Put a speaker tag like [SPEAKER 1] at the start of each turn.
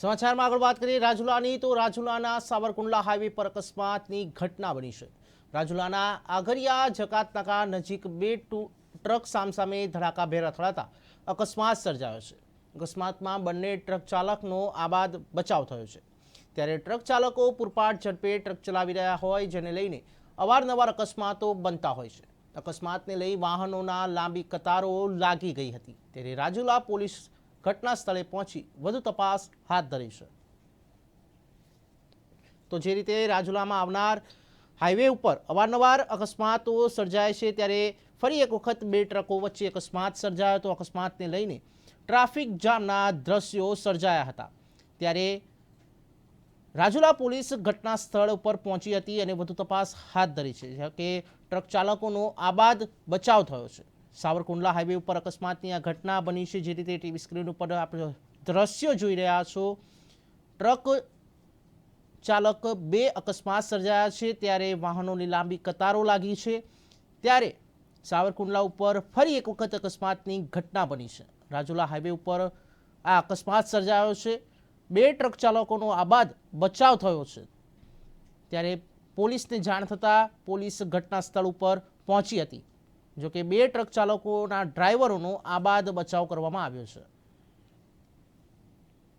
[SPEAKER 1] સમાચારમાં આગળ વાત કરીએ રાજુલાની તો રાજુલાના સાવરકુંડલા હાઈવે પર અકસ્માતની ઘટના બની છે રાજુલાના આગરિયા જકાતનાકા નજીક બે ટ્રક સામસામે ધડાકાભેર અથડાતા અકસ્માત સર્જાયો છે અકસ્માતમાં બંને ટ્રક ચાલકનો આબાદ બચાવ થયો છે ત્યારે ટ્રક ચાલકો પૂરપાટ ઝડપે ટ્રક ચલાવી રહ્યા હોય જેને લઈને અવારનવાર અકસ્માતો બનતા હોય છે અકસ્માતને લઈ વાહનોના લાંબી કતારો લાગી ગઈ હતી ત્યારે રાજુલા પોલીસ ઘટના સ્થળે પહોંચી વધુ તપાસ હાથ ધરી છે તો જે રીતે રાજુલામાં આવનાર હાઈવે ઉપર અવારનવાર અકસ્માતો સર્જાય છે ત્યારે ફરી એક વખત બે ટ્રકો વચ્ચે અકસ્માત સર્જાયો હતો અકસ્માતને લઈને ટ્રાફિક જામના દ્રશ્યો સર્જાયા હતા ત્યારે રાજુલા પોલીસ ઘટના સ્થળ ઉપર પહોંચી હતી અને વધુ તપાસ હાથ ધરી છે કે ટ્રક ચાલકોનો આબાદ બચાવ થયો છે સાવરકુંડલા હાઈવે ઉપર અકસ્માતની આ ઘટના બની છે જે રીતે ટીવી સ્ક્રીન ઉપર આપણે દ્રશ્યો જોઈ રહ્યા છો ટ્રક ચાલક બે અકસ્માત સર્જાયા છે ત્યારે વાહનોની લાંબી કતારો લાગી છે ત્યારે સાવરકુંડલા ઉપર ફરી એક વખત અકસ્માતની ઘટના બની છે રાજુલા હાઈવે ઉપર આ અકસ્માત સર્જાયો છે બે ટ્રક ચાલકોનો આબાદ બચાવ થયો છે ત્યારે પોલીસને જાણ થતાં પોલીસ ઘટના સ્થળ ઉપર પહોંચી હતી જોકે બે ટ્રક ચાલકોના ડ્રાઈવરોનો આબાદ બચાવ કરવામાં આવ્યો છે